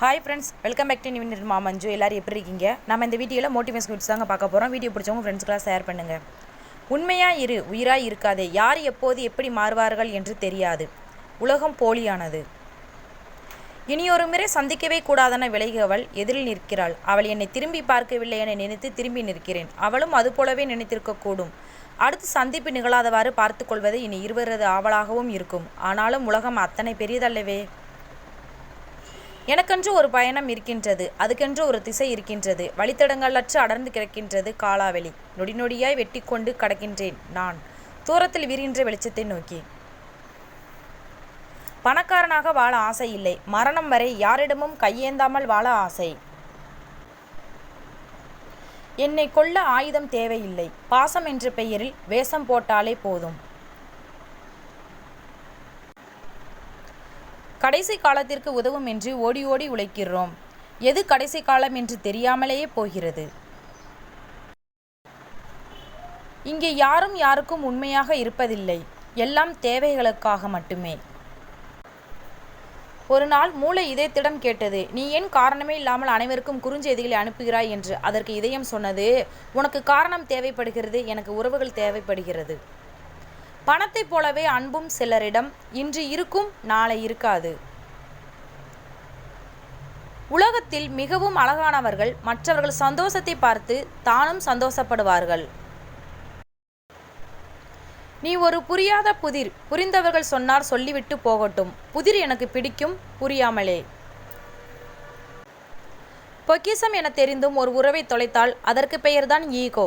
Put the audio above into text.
Hi friends welcome back to Nivin Ma Manju எல்லாரும் எப்படி இருக்கீங்க? நம்ம இந்த வீடியோவில் மோட்டிவேஷன் குட்ஸ் தாங்க பார்க்க போகிறோம் வீடியோ பிடிச்சவங்க ஃப்ரெண்ட்ஸ்க்கெலாம் ஷேர் பண்ணுங்கள் உண்மையாக இரு உயிராக இருக்காதே. யார் எப்போது எப்படி மாறுவார்கள் என்று தெரியாது. உலகம் போலியானது. இனியொரு முறை சந்திக்கவே கூடாதென விலகியவள் எதிரில் நிற்கிறாள். அவள் என்னை திரும்பி பார்க்கவில்லை என நினைத்து திரும்பி நிற்கிறேன். அவளும் அதுபோலவே நினைத்திருக்கக்கூடும் அடுத்து சந்திப்பு நிகழாதவாறு பார்த்துக்கொள்வது இனி இருவரது ஆவலாகவும் இருக்கும். ஆனாலும் உலகம் அத்தனை பெரியதல்லவே. எனக்கென்று ஒரு பயணம் இருக்கின்றது அதுக்கென்று ஒரு திசை இருக்கின்றது வழித்தடங்களற்று அடர்ந்து கிடக்கின்றது காலாவெளி. நொடி நொடியாய் வெட்டி கொண்டு கடக்கின்றேன் நான். தூரத்தில் விரிகின்ற வெளிச்சத்தை நோக்கி. பணக்காரனாக வாழ ஆசை இல்லை. மரணம் வரை யாரிடமும் கையேந்தாமல் வாழ ஆசை. என்னை கொல்ல ஆயுதம் தேவையில்லை. பாசம் என்ற பெயரில் வேஷம் போட்டாலே போதும். கடைசி காலத்திற்கு உதவும் என்று ஓடி ஓடி உழைக்கிறோம். எது கடைசி காலம் என்று தெரியாமலேயே போகிறது. இங்கே யாரும் யாருக்கும் உண்மையாக இருப்பதில்லை. எல்லாம் தேவைகளுக்காக மட்டுமே. ஒரு நாள் மூளை இதயத்திடம் கேட்டது நீ ஏன் காரணமே இல்லாமல் அனைவருக்கும் குறுஞ்செய்திகளை அனுப்புகிறாய்? என்று அதற்கு இதயம் சொன்னது உனக்கு காரணம் தேவைப்படுகிறது எனக்கு உறவுகள் தேவைப்படுகிறது. பணத்தைப் போலவே அன்பும் சிலரிடம் இன்று இருக்கும் நாளை இருக்காது. உலகத்தில் மிகவும் அழகானவர்கள் மற்றவர்கள் சந்தோஷத்தை பார்த்து தானும் சந்தோஷப்படுவார்கள். நீ ஒரு புரியாத புதிர் புரிந்தவர்கள் சொன்னார் சொல்லிவிட்டு போகட்டும். புதிர் எனக்கு பிடிக்கும் புரியாமலே. பொக்கிசம் என தெரிந்தும் ஒரு உறவை தொலைத்தால் அதற்கு பெயர்தான் ஈகோ.